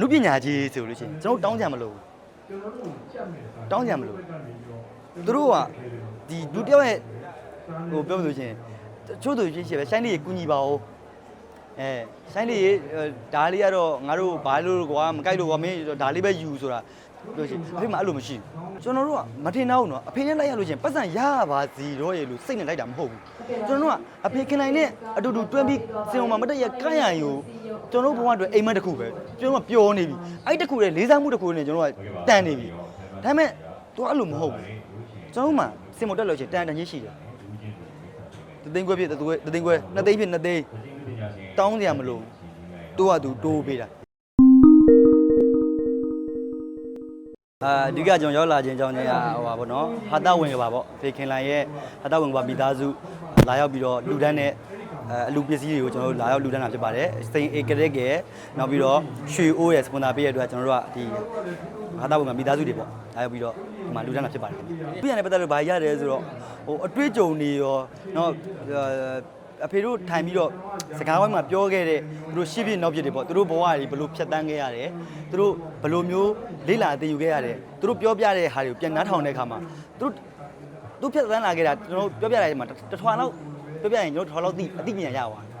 လူပညာကြီးဆိုလို့ရှိရင်ကျွန်တော်တို့တောင်းကြမလို့တောင်းကြမလို့သူတို့ကဒီလူတစ်ယောက်ရဲ့ဟိုပြောလို့ရှိရင်တချို့သူရှိရှိပဲရှိုင်းလေးကိုကူညီပါဦးအဲရှိုင်းလေးရေဒါလေးကတော့ငါတို့ဘာလို့ကွာမကြိုက်လို့ကွာမင်းဒါလေးပဲယူဆိုတာ ပြောရှိအဖေမအဲ့လိုမရှိဘူးကျွန်တော်တို့ကမထင်တော့ဘူးနော်အဖေနဲ့လိုက်ရလို့ရှိရင်ပတ်စံရပါစီတော့ရေလို့စိတ်နဲ့လိုက်တာမဟုတ်ဘူးကျွန်တော်တို့ကအဖေခင်နိုင်နဲ့အတူတူတွဲပြီးစင်အောင်မမတက်ရကန့်ရယူကျွန်တော်တို့ဘဝအတွက်အိမ်မက်တစ်ခုပဲကျွန်တော်ကပျော်နေပြီအဲ့တစ်ခုလေလေးစားမှုတစ်ခုနဲ့ကျွန်တော်ကတန်နေပြီဒါပေမဲ့ तू အဲ့လိုမဟုတ်ဘူးကျွန်တော်မှစင်မတက်လို့ရှိရင်တန်တန်ကြီးရှိတယ်တသိန်းခွဲဖြစ်တသိန်းခွဲတသိန်းခွဲနှစ်သိန်းဖြစ်နှစ်သိန်းတောင်းကြမလို့သူ့ဟာသူတိုးပေးတာ အာအဓိကကျွန်တော်ရောက်လာခြင်းအကြောင်းကြီးကဟိုပါဗောနော်ဟာတာဝင်ကပါဗောဖေခင်လိုင်ရဲ့ဟာတာဝင်ကပါမိသားစုလာရောက်ပြီးတော့လူတန်းနဲ့အဲအလူပစ္စည်းတွေကိုကျွန်တော်တို့လာရောက်လူတန်းတာဖြစ်ပါတယ်စိန်အေကရက်ရဲ့နောက်ပြီးတော့ရွှေအိုးရဲ့စပွန်ဆာပေးရတဲ့အတွက်ကျွန်တော်တို့ကဒီဟာတာဝင်ကမိသားစုတွေပေါ့လာရောက်ပြီးတော့ဒီမှာလူတန်းတာဖြစ်ပါတယ်ခင်ဗျပြည်ရနဲ့ပတ်သက်လို့ဘာရတယ်ဆိုတော့ဟိုအတွေ့အကြုံတွေရောနော် အဖေတို့ထိုင်ပြီးတော့စကားဝိုင်းမှာပြောခဲ့တဲ့သူတို့ရှေ့ပြနောက်ပြတွေပေါ့သူတို့ဘဝတွေဘယ်လိုဖြတ်တန်းခဲ့ရတယ်သူတို့ဘယ်လိုမျိုးလေးလာအသိယူခဲ့ရတယ်သူတို့ပြောပြတဲ့ဟာတွေကိုပြန်နားထောင်တဲ့အခါမှာသူတို့သူဖြတ်တန်းလာခဲ့တာကျွန်တော်ပြောပြတဲ့မှာတစ်ထွာလောက်ပြောပြရင်ကျွန်တော်ထွာလောက်သိအသိဉာဏ်ရသွားတယ်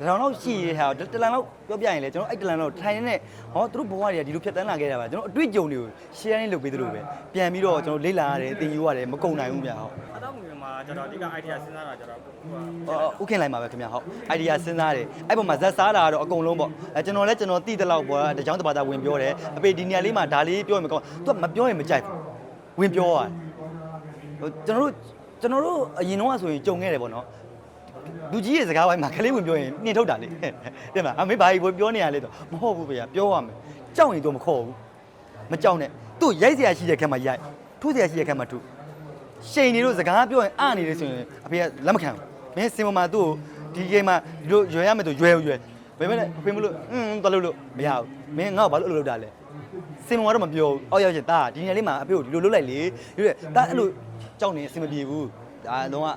တထောင်လောက်ရှိရတဲ့ဟာတလန်လောက်ပြောပြရင်လေကျွန်တော်အဲ့တလန်လောက်ထိုင်နေတဲ့ဟောသူတို့ဘဝတွေကဒီလိုဖြတ်တန်းလာခဲ့တာပါကျွန်တော်အတွေ့အကြုံတွေကို share နေလုပ်ပေးသလိုပဲပြန်ပြီးတော့ကျွန်တော်လေးလာရတယ်သင်ယူရတယ်မကုန်နိုင်ဘူးဗျာဟုတ်အတော့ငွေမှာကျတော့အဓိက idea စဉ်းစားတာကျတော့ဟိုကဟောဥခင်လိုက်ပါပဲခင်ဗျာဟုတ် idea စဉ်းစားတယ်အဲ့ပေါ်မှာဇက်စားတာကတော့အကုန်လုံးပေါ့အဲကျွန်တော်လည်းကျွန်တော်သိတဲ့လောက်ပေါ့တကြောင်တပါတာဝင်ပြောတယ်အပေဒီနေရာလေးမှာဒါလေးပြောရင်မကောင်းသူကမပြောရင်မကြိုက်ဘူးဝင်ပြောရတယ်ဟိုကျွန်တော်တို့ကျွန်တော်တို့အရင်တော့ဆိုရင်ကြုံခဲ့တယ်ပေါ့နော် လူကြီးရဲ့စကားဝိုင်းမှာခလေးဝင်ပြောရင်နှင်ထုတ်တာလေတဲ့မလားအမေဘာကြီးပြောနေရလဲတော့မဟုတ်ဘူးဗျာပြောရမယ်ကြောက်ရင်တော့မခေါ်ဘူးမကြောက်နဲ့သူ့ရိုက်เสียရှိတဲ့ခက်မှာရိုက်ထုเสียရှိတဲ့ခက်မှာထု ရှိန်နေလို့စကားပြောရင်အနေတယ်ဆိုရင်အဖေကလက်မခံဘူးမင်းစင်ပေါ်မှာသူ့ကိုဒီဂိမ်းမှာဒီလိုရွယ်ရမယ်ဆိုရွယ်ရွယ်ဘယ်မဲ့လဲအဖေမလို့အင်းသွားလို့လို့မရဘူးမင်းငါ့ကိုဘာလို့အလုပ်လုပ်တာလဲစင်ပေါ်ကတော့မပြောဘူးအောက်ရောက်ချင်တာဒီနေရာလေးမှာအဖေကိုဒီလိုလုပ်လိုက်လေဒီလိုတာအဲ့လိုကြောက်နေအဆင်မပြေဘူးဒါတော့က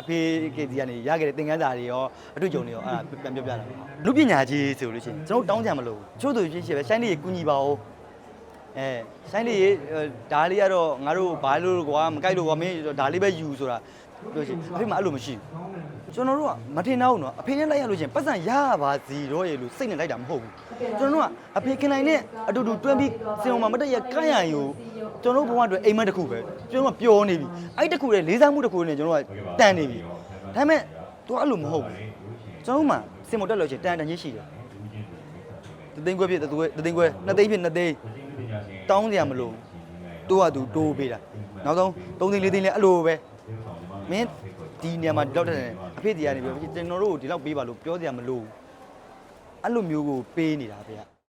အဖေကေဒီကနေရခဲ့တဲ့သင်ခန်းစာတွေရောအတွေ့အကြုံတွေရောအဲ့ဒါပြန်ပြောပြတာလူပညာကြီးဆိုလို့ရှိရင်ကျွန်တော်တောင်းကြမလို့ချို့သူရှိရှိပဲရှိုင်းလေးကိုကူညီပါဦးအဲဆိုင်လေးရေဒါလေးကတော့ငါတို့ဘာလို့ကွာမကြိုက်လို့ကွာမင်းဒါလေးပဲယူဆိုတာ ပြောရှိအဖေမအဲ့လိုမရှိဘူးကျွန်တော်တို့ကမထင်တော့ဘူးနော်အဖေနဲ့လိုက်ရလို့ချင်းပတ်စံရပါစီတော့ရေလို့စိတ်နဲ့လိုက်တာမဟုတ်ဘူးကျွန်တော်တို့ကအဖေခင်နိုင်နဲ့အတူတူတွဲပြီးစင်အောင်မမတက်ရကန့်ရယူကျွန်တော်တို့ဘဝအတွက်အိမ်မက်တစ်ခုပဲကျွန်တော်ကပျော်နေပြီအဲ့တစ်ခုလေလေးစားမှုတစ်ခုနဲ့ကျွန်တော်ကတန်နေပြီဒါပေမဲ့ तू အဲ့လိုမဟုတ်ဘူးကျွန်တော်မှစင်မတက်လို့ချင်းတန်တန်ကြီးရှိတယ်တသိန်းခွဲဖြစ်တသိန်းခွဲနှစ်သိန်းဖြစ်နှစ်သိန်းတောင်းကြမလို့သူ့ဟာသူတိုးပေးတာနောက်ဆုံး3သိန်း4သိန်းလဲအဲ့လိုပဲ မင်းဒီနေရာမှာဒီလောက်တက်တယ်အဖေတရားနေပြောကျွန်တော်တို့ကိုဒီလောက်ပေးပါလို့ပြောကြမလို့အဲ့လိုမျိုးကိုပေးနေတာဖေက